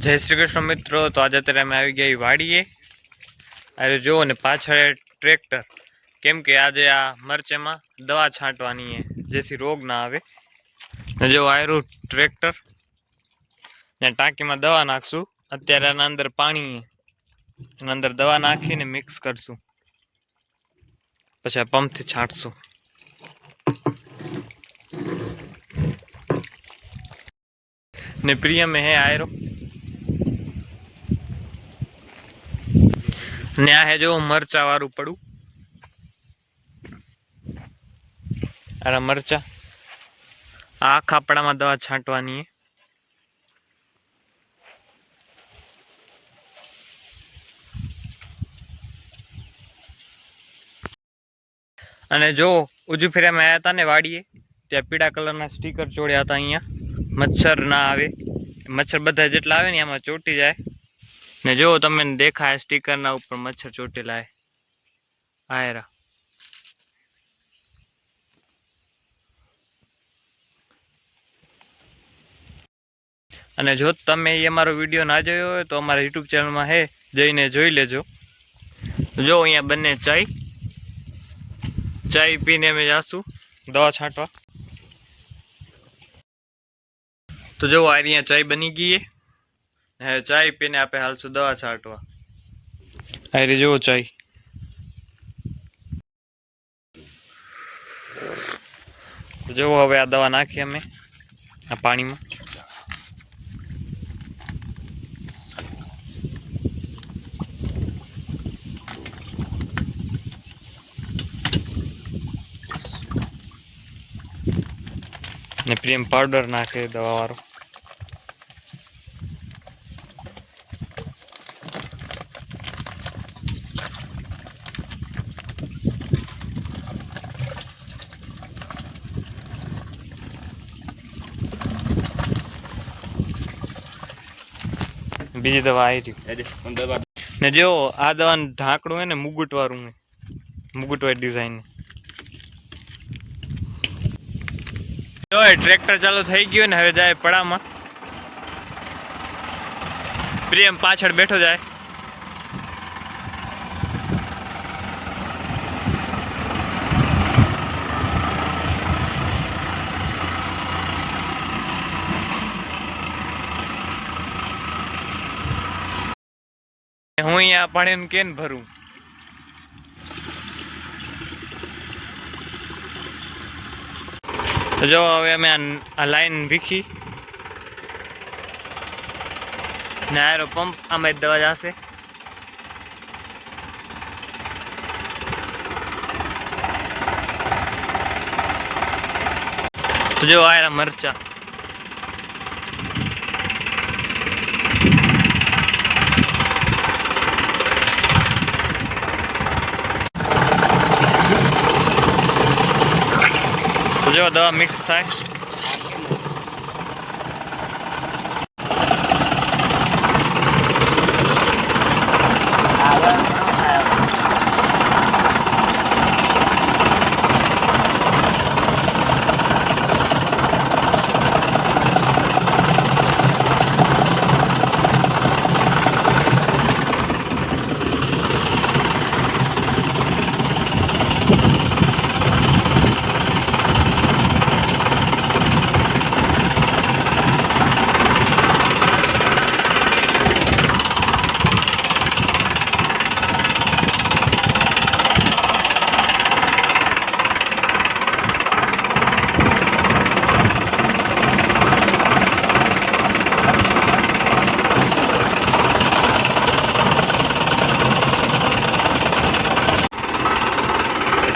જય શ્રી કૃષ્ણ મિત્રો, તો આજે અત્યારે અમે આવી ગયા વાડીએ. અરે જુઓ ને પાછળ ટ્રેક્ટર. કેમ કે આજે આ મરચેમાં દવા છાંટવાની છે, જેથી રોગ ના આવે. ને જો આયરું ટ્રેક્ટર. ને ટાંકીમાં દવા નાખશું. અત્યારે આના અંદર પાણી એના અંદર દવા નાખીને મિક્સ કરશું. પછી આ પંપથી છાંટશું. ને પ્રિયમ હે આયરો. ને આ હે જો મરચા વાળું પડું અરે મરચા આ આખા પડામાં દવા છાંટવાની છે અને જો ઉજુ ફેરામાં આવ્યા હતા ને વાડીએ ત્યાં પીળા કલરના સ્ટીકર ચોડ્યા હતા અહીંયા મચ્છર ના આવે મચ્છર બધા જેટલા આવે ને એમાં ચોટી જાય ને જો તમને દેખાય સ્ટીકરના ઉપર મચ્છર ચોટેલા આયરા. અને જો તમે એ અમારો વીડિયો ના જોયો હોય તો અમારા યુટ્યુબ ચેનલમાં હે, જઈને જોઈ લેજો. જો અહીંયા બંને ચાય ચાય પીને અમે જાશું, દવા છાંટવા. તો જો આ અહીંયા ચાય બની ગઈ હવે ચાય પીને આપણે હાલશું દવા છાંટવા. આ રહી જુઓ ચાય. જુઓ હવે આ દવા નાખી અમે, આ પાણીમાં. ને પ્રેમ પાવડર નાખે દવા વાળો બીજી દવા આવી રહી ને જો આ દવાનું ઢાંકણું હોય ને મુગુટ વાળું હે મુગુટ વાળી ડિઝાઇન જો ટ્રેક્ટર ચાલુ થઈ ગયું ને હવે જાય પડામાં. પ્રિયમ પાછળ બેઠો જાય. અહીંયા પાણીનું કેન ભરું? તો જો હવે અમે આ આ લાઈન ભીખી. ને આરો પંપ, આમાં દવા જશે. તો જો આયરા મરચા. તો જો દવા મિક્સ થાય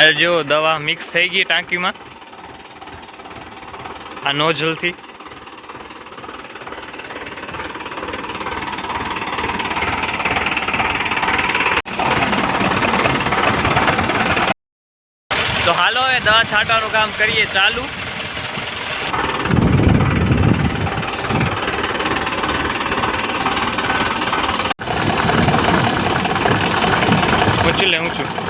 આ જો દવા મિક્સ થઈ ગઈ ટાંકીમાં. આ નોઝલથી તો હાલો, એ દવા છાંટવાનું કામ કરીએ, ચાલુ. પૂછી લે હું છું.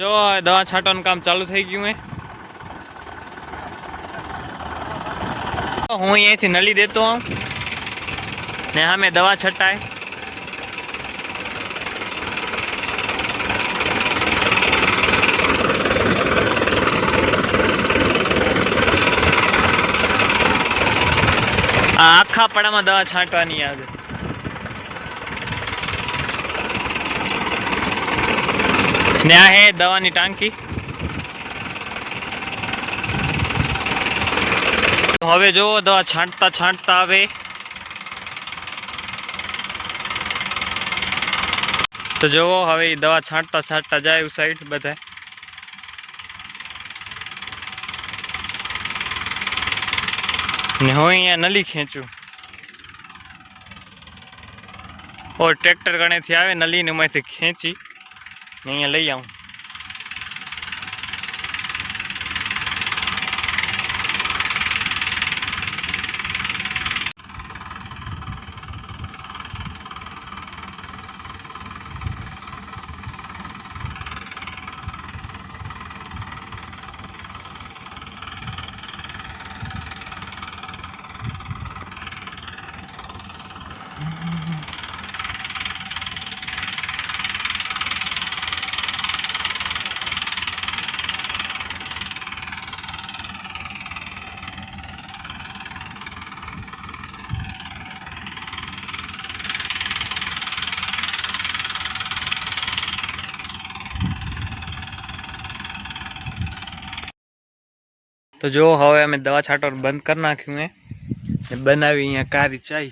જો દવા છાંટવાનું કામ ચાલુ થઈ ગયું હે. હું અહીંયાથી નલી દેતો હોઉં ને સામે દવા છટાય. આખા પડામાં દવા છાંટવાની આવે ને હે દવાની ટાંકી. હવે જો દવા છાંટતા છાંટતા આવે. તો જોવો હવે દવા છાંટતા છાંટતા જાય સાઈડ બધા ને હું અહીંયા નલી ખેંચું. ઓ, ટ્રેક્ટર ગણેથી આવે, નલીને એમાંથી ખેંચી. અહીંયા લઈ આવું તો જો હવે અમે દવા છાંટવાનું બંધ કરી નાખ્યું હે. ને બનાવી અહીંયા કારી ચાય.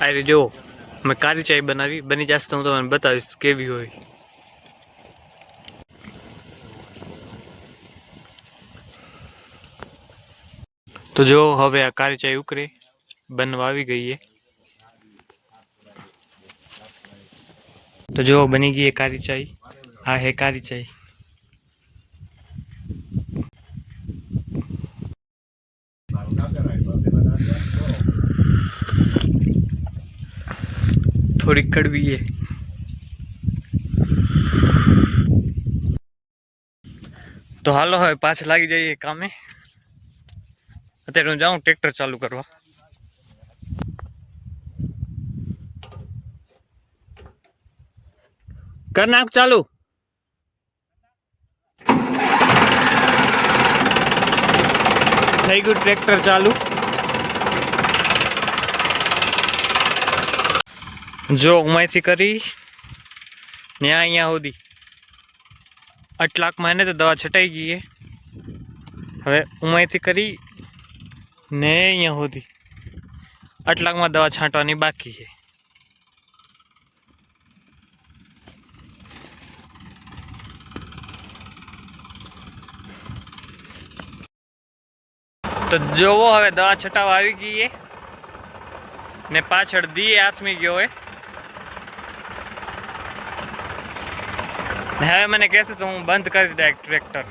આ રીતે જો મેં કારી ચાય બનાવી. બની જશે તો હું તમને બતાવીશ કેવી હોય. તો જો હવે આ કારી ચાય ઉકરે બનવા આવી ગઈ છે તો જો બની ગઈ એ કારી ચાય. આ હે કારી ચાય. થોડીક કડવી છે તો હાલો હવે પાછા લાગી જઈએ કામે અત્યારે હું જાઉં ટ્રેક્ટર ચાલુ કરવા કર નાખ ચાલુ થઈ ગયું ટ્રેક્ટર ચાલુ. જો ઉમાયથી કરી ને અહીંયા સુધી. આટલાકમાં એને તો દવા છટાઈ ગઈ હવે ઉમાયથી કરી, ને અહીંયા સુધી. આટલાકમાં દવા છાંટવાની બાકી છે. તો જોવો હવે, દવા છટાવ આવી ગઈ એ ને પાછળ દી આસમી ગયો એ હવે મને કહેશે તો હું બંધ કરીશ ડાયરેક્ટ ટ્રેક્ટર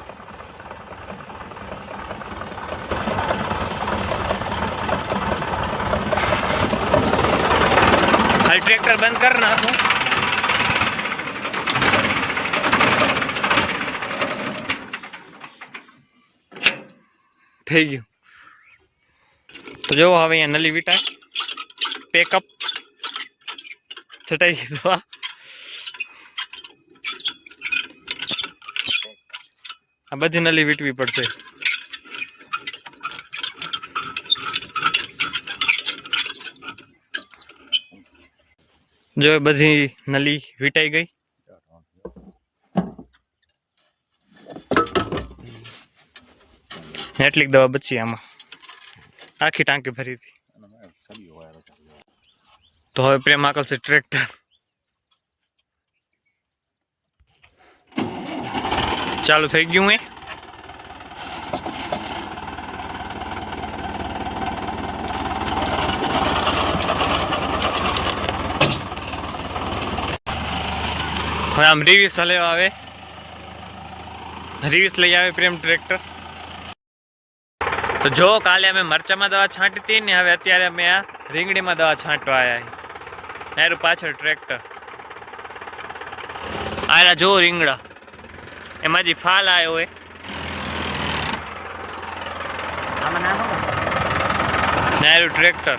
હાલ ટ્રેક્ટર બંધ કર નાખું થઈ ગયું. તો જો હવે અહીંયા નલી વિટા. પેકઅપ છટાઈ દીધું આ બધી નલી વીટવી પડશે. જો બધી નલી વીટાઈ ગઈ. એટલીક દવા બચી આમાં. આખી ટાંકી ભરી હતી. તો હવે પ્રેમ આકલશે ટ્રેક્ટર ચાલુ થઈ ગયું એ હવે આમ રિવીસ હલેવા આવે રિવીસ લઈ આવે પ્રેમ ટ્રેક્ટર તો જો કાલે અમે મરચામાં દવા છાંટી હતી ને હવે અત્યારે અમે આ રીંગણીમાં દવા છાંટવા આવ્યા નાયરું પાછળ ટ્રેક્ટર. આરા જો રીંગણા. એમાં જે ફાલ આવ્યો હોય નાયરું ટ્રેક્ટર.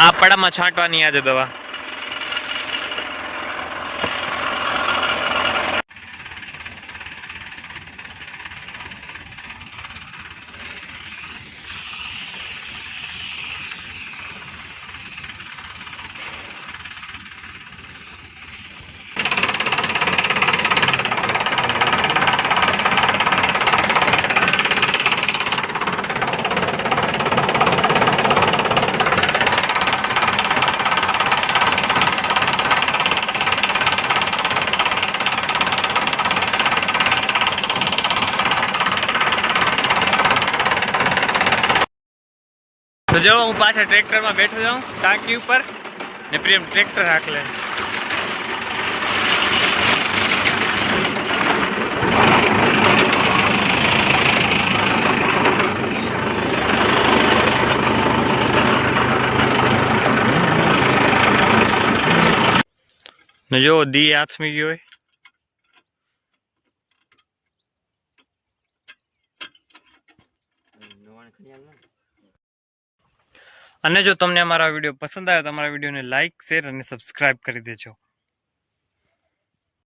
આ પડામાં છાંટવાની આજે દવા. તો જો હું પાછા ટ્રેક્ટરમાં બેઠો જાઉં ટાંકી ઉપર, ને પ્રેમ ટ્રેક્ટર હાક લે ને જો દી આથમી ગયો હોય. અને જો તમને અમારા વીડિયો પસંદ આવ્યો તો અમારા વિડીયોને લાઇક શેર અને સબસ્ક્રાઇબ કરી દેજો.